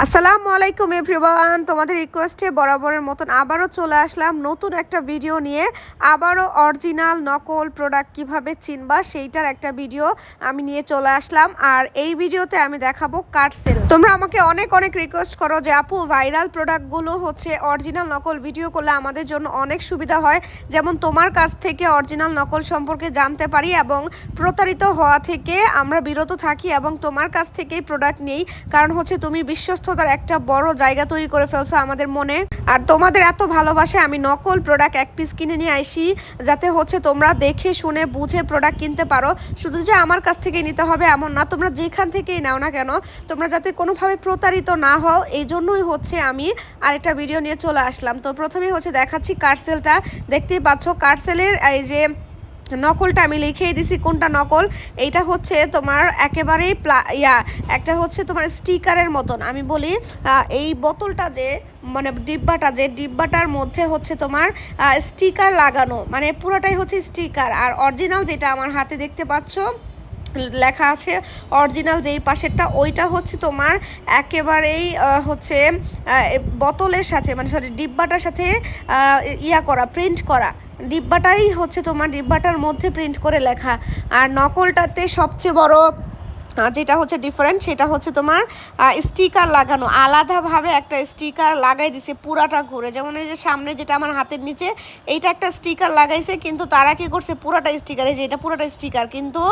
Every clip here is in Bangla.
আসসালামু আলাইকুম এভরিওয়ান। তোমাদের রিকোয়েস্টে বরাবরের মতন আবারও চলে আসলাম নতুন একটা ভিডিও নিয়ে। আবারও অরিজিনাল নকল প্রোডাক্ট কীভাবে চিনবা সেইটার একটা ভিডিও আমি নিয়ে চলে আসলাম। আর এই ভিডিওতে আমি দেখাবো কার্ড সেল তোমরা আমাকে অনেক অনেক রিকোয়েস্ট করো যে, আপু ভাইরাল প্রোডাক্টগুলো হচ্ছে অরিজিনাল নকল ভিডিও করলে আমাদের জন্য অনেক সুবিধা হয়। যেমন তোমার কাছ থেকে অরিজিনাল নকল সম্পর্কে জানতে পারি এবং প্রতারিত হওয়া থেকে আমরা বিরত থাকি এবং তোমার কাছ থেকেই প্রোডাক্ট নেই। কারণ হচ্ছে তুমি বিশ্বস্ততার একটা বড় জায়গা তৈরি করে ফেলছো আমাদের মনে। আর তোমাদের এত ভালোবাসে আমি নকল প্রোডাক্ট এক পিস কিনে নিয়ে আসি, যাতে হচ্ছে তোমরা দেখে, শুনে, বুঝে প্রোডাক্ট কিনতে পারো। শুধু যে আমার কাছ থেকে নিতে হবে এমন না, তোমরা যেখান থেকেই নাও না কেন, তোমরা যাতে কোনোভাবে প্রতারিত না হও, এই জন্যই হচ্ছে আমি আরেকটা ভিডিও নিয়ে চলে আসলাম। তো প্রথমেই হচ্ছে দেখাচ্ছি কার্সেলটা দেখতেই পাচ্ছ কার্সেলের এই যে নকলটা আমি লিখেই দিছি, কোনটা নকল? এইটা হচ্ছে তোমার একেবারেই প্লা, ইয়া, একটা হচ্ছে তোমার স্টিকারের মতন। আমি বলি এই বোতলটা যে মানে ডিব্বাটা যে, ডিব্বাটার মধ্যে হচ্ছে তোমার স্টিকার লাগানো মানে পুরোটাই হচ্ছে স্টিকার। আর অরিজিনাল যেটা আমার হাতে দেখতে পাচ্ছ, লেখা আছে, অরিজিনাল যেই পাশেরটা, ওইটা হচ্ছে তোমার একেবারেই হচ্ছে বোতলের সাথে মানে সরি, ডিব্বাটার সাথে ইয়া করা, প্রিন্ট করা। ডিব্বাটাই হচ্ছে তোমার ডিব্বাটার মধ্যে প্রিন্ট করে লেখা। আর নকলটাতে সবচেয়ে বড় যেটা হচ্ছে ডিফারেন্ট সেটা হচ্ছে তোমার স্টিকার লাগানো। আলাদাভাবে একটা স্টিকার লাগাই দিছে, পুরাটা ঘুরে। যেমন এই যে সামনে যেটা আমার হাতের নিচে, এইটা একটা স্টিকার লাগাইছে, কিন্তু তারা কি করছে, পুরাটা স্টিকার এই যে এটা পুরাটা স্টিকার কিন্তু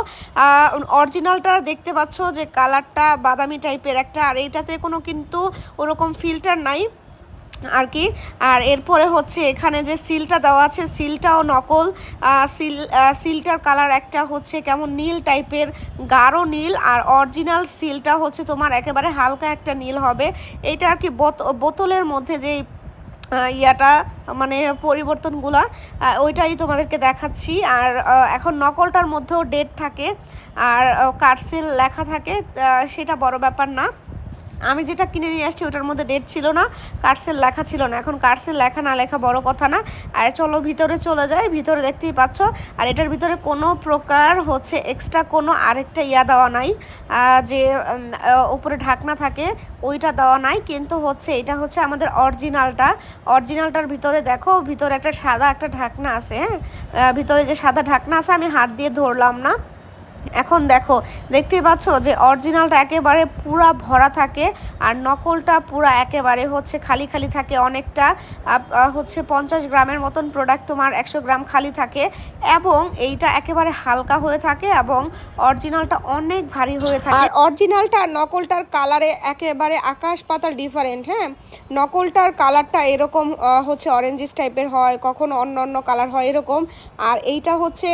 অরিজিনালটা দেখতে পাচ্ছ যে কালারটা বাদামি টাইপের একটা, আর এইটাতে কোনো কিন্তু ওরকম ফিল্টার নাই। আর কি। আর এরপরে হচ্ছে এখানে যে সিলটা দেওয়া আছে, সিলটাও নকল। সিল সিলটার কালার একটা হচ্ছে কেমন নীল টাইপের, গাঢ় নীল। আর অরিজিনাল সিলটা হচ্ছে তোমার একেবারে হালকা একটা নীল হবে। এটা আর কি বোত- বোতলের মধ্যে যে ইয়াটা মানে পরিবর্তনগুলা ওইটাই তোমাদেরকে দেখাচ্ছি। আর এখন নকলটার মধ্যেও ডেট থাকে। আর কার্সেল লেখা থাকে। সেটা বড় ব্যাপার না। আমি যেটা কিনে নিয়ে আসছি ওটার মধ্যে ডেট ছিল না কার্সেল লেখা ছিল না। এখন কার্সেল লেখা না লেখা বড় কথা না। আর চলো ভিতরে চলে যায় ভিতরে দেখতেই পাচ্ছ। আর এটার ভিতরে কোনো প্রকার হচ্ছে এক্সট্রা কোনো আরেকটা ইয়া দেওয়া নাই যে উপরে ঢাকনা থাকে, ওইটা দেওয়া নাই। কিন্তু হচ্ছে এটা হচ্ছে আমাদের অরিজিনালটা অরিজিনালটার ভিতরে দেখো, ভিতরে একটা সাদা একটা ঢাকনা আছে হ্যাঁ? ভিতরে যে সাদা ঢাকনা আছে, আমি হাত দিয়ে ধরলাম না। এখন দেখো, দেখতেই পাচ্ছ যে অরিজিনালটা একেবারে পুরা ভরা থাকে আর নকলটা পুরা একেবারে হচ্ছে খালি খালি থাকে অনেকটা। হচ্ছে পঞ্চাশ গ্রামের মতন প্রোডাক্ট তোমার একশো গ্রাম খালি থাকে এবং এইটা একেবারে হালকা হয়ে থাকে এবং অরিজিনালটা অনেক ভারী হয়ে থাকে। আর অরিজিনালটা আর নকলটার কালারে একেবারে আকাশ পাতাল ডিফারেন্ট হ্যাঁ? নকলটার কালারটা এরকম হচ্ছে অরেঞ্জিস টাইপের হয়, কখনো অন্য অন্য কালার হয় এরকম। আর এইটা হচ্ছে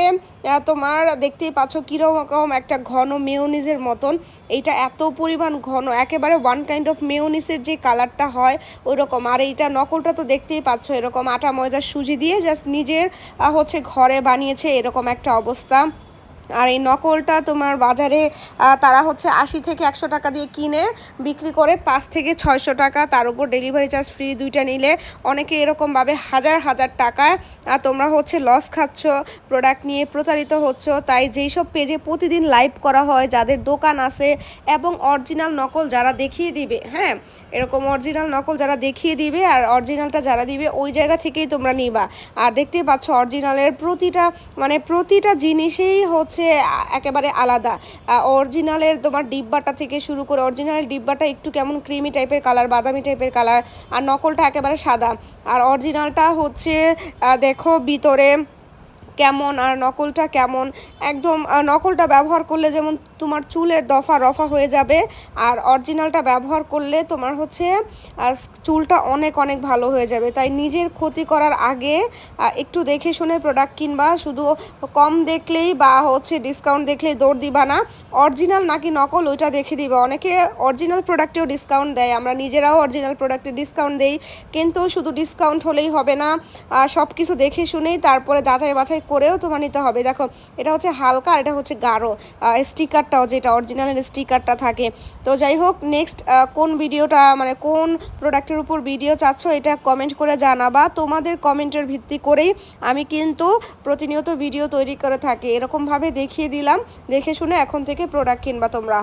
তোমার দেখতেই পাচ্ছ কীরকম একটা ঘন মেয়নিজের মতন। এইটা এত পরিমাণ ঘন, একেবারে ওয়ান কাইন্ড অফ মেয়নিসের যে কালারটা হয় ওই রকম আর এইটা নকলটা তো দেখতেই পাচ্ছ, এরকম আটা, ময়দা, সুজি দিয়ে জাস্ট নিজের হচ্ছে ঘরে বানিয়েছে, এরকম একটা অবস্থা। আর এই নকলটা তোমার বাজারে তারা হচ্ছে আশি থেকে একশো টাকা দিয়ে কিনে, বিক্রি করে পাঁচ থেকে ছয়শো টাকা। তার উপর ডেলিভারি চার্জ ফ্রি দুইটা নিলে অনেকে এরকমভাবে হাজার হাজার টাকা আর তোমরা হচ্ছে লস খাচ্ছ প্রোডাক্ট নিয়ে প্রতারিত হচ্ছ। তাই যেই সব পেজে প্রতিদিন লাইভ করা হয়, যাদের দোকান আছে, এবং অরিজিনাল নকল যারা দেখিয়ে দিবে হ্যাঁ? এরকম অরিজিনাল নকল যারা দেখিয়ে দিবে, আর অরিজিনালটা যারা দিবে, ওই জায়গা থেকেই তোমরা নিবা। আর দেখতেই পাচ্ছ অরিজিনালের প্রতিটা মানে প্রতিটা জিনিসেই হচ্ছে আ- একেবারে আলাদা। অরিজিনালের তোমার ডিব্বাটা থেকে শুরু করে অরিজিনাল ডিব্বাটা একটু কেমন ক্রিমি টাইপের কালার বাদামি টাইপের কালার আর নকলটা একেবারে সাদা। আর অরিজিনালটা হচ্ছে দেখো ভিতরে কেমন, আর নকলটা কেমন। একদম নকলটা ব্যবহার করলে যেমন তোমার চুলের দফা রফা হয়ে যাবে। আর অরিজিনালটা ব্যবহার করলে তোমার হচ্ছে চুলটা অনেক অনেক ভালো হয়ে যাবে। তাই নিজের ক্ষতি করার আগে একটু দেখে শুনে প্রোডাক্ট কিনবা। শুধু কম দেখলেই বা হচ্ছে ডিসকাউন্ট দেখলেই দৌড় দিবা না। অরিজিনাল নাকি নকল, ওইটা দেখে দিবা। অনেকে অরিজিনাল প্রোডাক্টেও ডিসকাউন্ট দেয়। আমরা নিজেরাও অরিজিনাল প্রোডাক্টে ডিসকাউন্ট দেই। কিন্তু শুধু ডিসকাউন্ট হলেই হবে না। সব কিছু দেখে শুনেই তারপরে যাচাই বাছাই করেও তোমার নিতে হবে। দেখো, এটা হচ্ছে হালকা এটা হচ্ছে গাঢ়। স্টিকারটাও যেটা অরিজিনালের স্টিকারটা থাকে। তো যাই হোক নেক্সট কোন ভিডিওটা মানে কোন প্রোডাক্টের উপর ভিডিও চাচ্ছ এটা কমেন্ট করে জানাবা। তোমাদের কমেন্টের ভিত্তি করেই আমি কিন্তু প্রতিনিয়ত ভিডিও তৈরি করে থাকি। এরকমভাবে দেখিয়ে দিলাম। দেখে শুনে এখন থেকে প্রোডাক্ট কিনবা তোমরা।